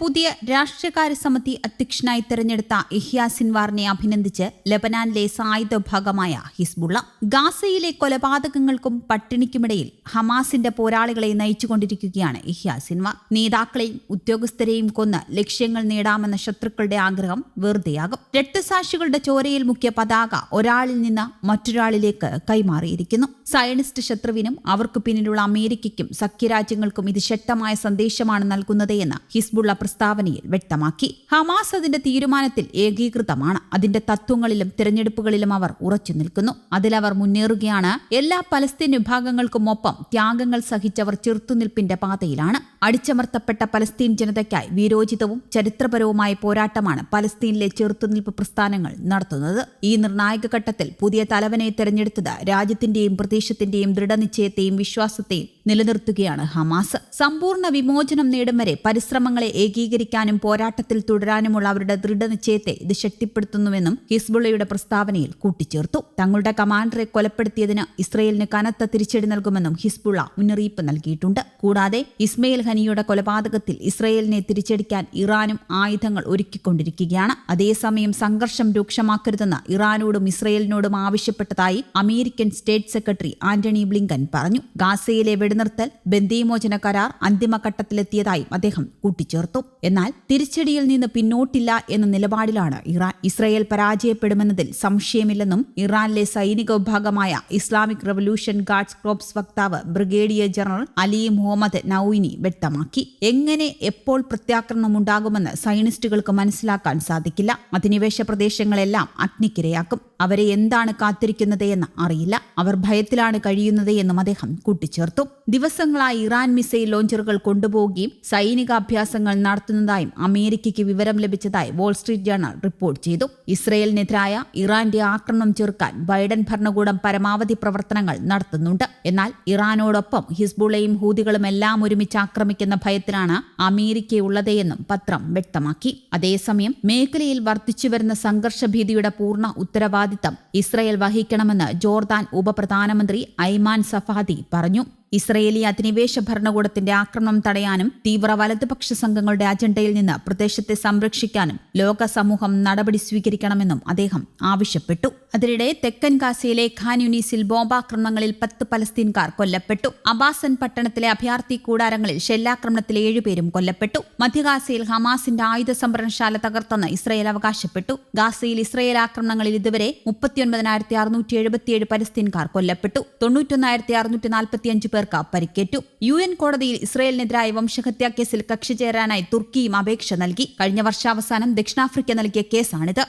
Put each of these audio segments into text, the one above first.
പുതിയ രാഷ്ട്രീയകാര്യ സമിതി അധ്യക്ഷനായി തെരഞ്ഞെടുത്ത ഇഹ്യ സിൻവാറിനെ അഭിനന്ദിച്ച് ലബനാനിലെ സായുധ വിഭാഗമായ ഹിസ്ബുള്ള. ഗാസയിലെ കൊലപാതകങ്ങൾക്കും പട്ടിണിക്കുമിടയിൽ ഹമാസിന്റെ പോരാളികളെ നയിച്ചുകൊണ്ടിരിക്കുകയാണ് ഇഹ്യ സിൻവാർ. നേതാക്കളെയും ഉദ്യോഗസ്ഥരെയും കൊന്ന് ലക്ഷ്യങ്ങൾ നേടാമെന്ന ശത്രുക്കളുടെ ആഗ്രഹം വെറുതെയാകും. രക്തസാക്ഷികളുടെ ചോരയിൽ മുഖ്യ പതാക ഒരാളിൽ നിന്ന് മറ്റൊരാളിലേക്ക് കൈമാറിയിരിക്കുന്നു. സയനിസ്റ്റ് ശത്രുവിനും അവർക്ക് പിന്നിലുള്ള അമേരിക്കയ്ക്കും സഖ്യരാജ്യങ്ങൾക്കും ഇത് ശക്തമായ സന്ദേശമാണ് നൽകുന്നത് എന്ന് ഹിസ്ബുള്ള പ്രസ്താവനയിൽ വ്യക്തമാക്കി. ഹമാസ് അതിന്റെ തീരുമാനത്തിൽ ഏകീകൃതമാണ്. അതിന്റെ തത്വങ്ങളിലും തിരഞ്ഞെടുപ്പുകളിലും അവർ ഉറച്ചു നിൽക്കുന്നു. അതിലവർ മുന്നേറുകയാണ്. എല്ലാ പലസ്തീൻ വിഭാഗങ്ങൾക്കുമൊപ്പം ത്യാഗങ്ങൾ സഹിച്ചവർ ചെറുത്തുനിൽപ്പിന്റെ പാതയിലാണ്. അടിച്ചമർത്തപ്പെട്ട പലസ്തീൻ ജനതയ്ക്കായി വീരോചിതവും ചരിത്രപരവുമായ പോരാട്ടമാണ് പലസ്തീനിലെ ചെറുത്തുനിൽപ്പ് പ്രസ്ഥാനങ്ങൾ നടത്തുന്നത്. ഈ നിർണായക ഘട്ടത്തിൽ പുതിയ തലവനെ തെരഞ്ഞെടുത്തത് രാജ്യത്തിന്റെയും പ്രദേശത്തിന്റെയും ദൃഢനിശ്ചയത്തെയും വിശ്വാസത്തെയും നിലനിർത്തുകയാണ് ഹമാസ്. സമ്പൂർണ വിമോചനം നേടും വരെ പരിശ്രമങ്ങളെ ഏകീകരിക്കാനും പോരാട്ടത്തിൽ തുടരാനുമുള്ള അവരുടെ ദൃഢനിശ്ചയത്തെ ഇത് ശക്തിപ്പെടുത്തുന്നുവെന്നും ഹിസ്ബുള്ളയുടെ പ്രസ്താവനയിൽ കൂട്ടിച്ചേർത്തു. തങ്ങളുടെ കമാൻഡറെ കൊലപ്പെടുത്തിയതിന് ഇസ്രയേലിന് കനത്ത തിരിച്ചടി നൽകുമെന്നും ഹിസ്ബുള്ള മുന്നറിയിപ്പ് നൽകിയിട്ടുണ്ട്. കൂടാതെ ഇസ്മയിൽ ഹനിയുടെ കൊലപാതകത്തിൽ ഇസ്രയേലിനെ തിരിച്ചടിക്കാൻ ഇറാനും ആയുധങ്ങൾ ഒരുക്കിക്കൊണ്ടിരിക്കുകയാണ്. അതേസമയം സംഘർഷം രൂക്ഷമാക്കരുതെന്ന് ഇറാനോടും ഇസ്രയേലിനോടും ആവശ്യപ്പെട്ടതായി American state secretary Antony Blinken പറഞ്ഞു. ഗാസയിലെ വെടിനിർത്തൽ ബന്ദിമോചന കരാർ അന്തിമഘട്ടത്തിലെത്തിയതായും അദ്ദേഹം കൂട്ടിച്ചേർത്തു. എന്നാൽ തിരിച്ചടിയിൽ നിന്ന് പിന്നോട്ടില്ല എന്ന നിലപാടിലാണ് ഇറാൻ ഇസ്രയേൽ പരാജയപ്പെടുമെന്നതിൽ സംശയമില്ലെന്നും ഇറാനിലെ സൈനിക വിഭാഗമായ ഇസ്ലാമിക് റവല്യൂഷൻ ഗാർഡ്സ് ക്രോപ്സ് വക്താവ് brigadier general Ali Mohammad Naeini വ്യക്തമാക്കി. എങ്ങനെ എപ്പോൾ പ്രത്യാക്രമണം ഉണ്ടാകുമെന്ന് സൈനിസ്റ്റുകൾക്ക് മനസ്സിലാക്കാൻ സാധിക്കില്ല. അധിനിവേശ പ്രദേശങ്ങളെല്ലാം അഗ്നിക്കിരയാക്കും. അവരെ എന്താണ് കാത്തിരിക്കുന്നത് എന്ന് അറിയില്ല. അവർ ഭയത്തിലാണ് കഴിയുന്നത് എന്നും അദ്ദേഹം കൂട്ടിച്ചേർത്തു. ദിവസങ്ങളായി ഇറാൻ മിസൈൽ ലോഞ്ചറുകൾ കൊണ്ടുപോവുകയും സൈനികാഭ്യാസങ്ങൾ നടത്തുന്നതായും അമേരിക്കയ്ക്ക് വിവരം ലഭിച്ചതായി വാൾസ്ട്രീറ്റ് ജേണൽ റിപ്പോർട്ട് ചെയ്തു. ഇസ്രയേലിനെതിരായ ഇറാന്റെ ആക്രമണം ചെറുക്കാൻ ബൈഡൻ ഭരണകൂടം പരമാവധി പ്രവർത്തനങ്ങൾ നടത്തുന്നുണ്ട്. എന്നാൽ ഇറാനോടൊപ്പം ഹിസ്ബുളയും ഹൂതികളും എല്ലാം ഒരുമിച്ച് ആക്രമിക്കുന്ന ഭയത്തിലാണ് അമേരിക്കയുള്ളതെന്നും പത്രം വ്യക്തമാക്കി. അതേസമയം മേഖലയിൽ വർദ്ധിച്ചുവരുന്ന സംഘർഷഭീതിയുടെ പൂർണ ഉത്തരവാദിത്തം ഇസ്രയേൽ വഹിക്കണമെന്ന് ജോർദാൻ ഉപപ്രധാനമന്ത്രി ഐമാൻ സഫാദി പറഞ്ഞു. ഇസ്രയേലി അധിനിവേശ ഭരണകൂടത്തിന്റെ ആക്രമണം തടയാനും തീവ്ര വലതുപക്ഷ സംഘങ്ങളുടെ അജണ്ടയിൽ നിന്ന് പ്രദേശത്തെ സംരക്ഷിക്കാനും ലോക സമൂഹം നടപടി സ്വീകരിക്കണമെന്നും അദ്ദേഹം ആവശ്യപ്പെട്ടു. അതിനിടെ തെക്കൻ ഗാസയിലെ ഖാൻ യുനീസിൽ ബോംബാക്രമണങ്ങളിൽ പത്ത് പലസ്തീൻകാർ കൊല്ലപ്പെട്ടു. അബാസൻ പട്ടണത്തിലെ അഭയാർത്ഥി കൂടാരങ്ങളിൽ ഷെല്ലാക്രമണത്തിൽ ഏഴുപേരും കൊല്ലപ്പെട്ടു. മധ്യഗാസയിൽ ഹമാസിന്റെ ആയുധ സംഭരണശാല തകർത്തെന്ന് ഇസ്രയേൽ അവകാശപ്പെട്ടു. ഗാസയിൽ ഇസ്രയേൽ ആക്രമണങ്ങളിൽ ഇതുവരെ മുപ്പത്തിയൊൻപതിനായിരത്തി അറുന്നൂറ്റി എഴുപത്തിയേഴ് പലസ്തീൻകാർ കൊല്ലപ്പെട്ടു. തൊണ്ണൂറ്റൊന്നായിരത്തി അറുന്നൂറ്റി നാൽപ്പത്തിയഞ്ച് പേർക്ക് പരിക്കേറ്റു. യു എൻ കോടതിയിൽ ഇസ്രയേലിനെതിരായ വംശഹത്യാ കേസിൽ കക്ഷി ചേരാനായി തുർക്കിയും അപേക്ഷ നൽകി. കഴിഞ്ഞ വർഷാവസാനം ദക്ഷിണാഫ്രിക്ക നൽകിയ കേസാണിത്.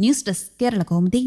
News desk Kerala Kaumudi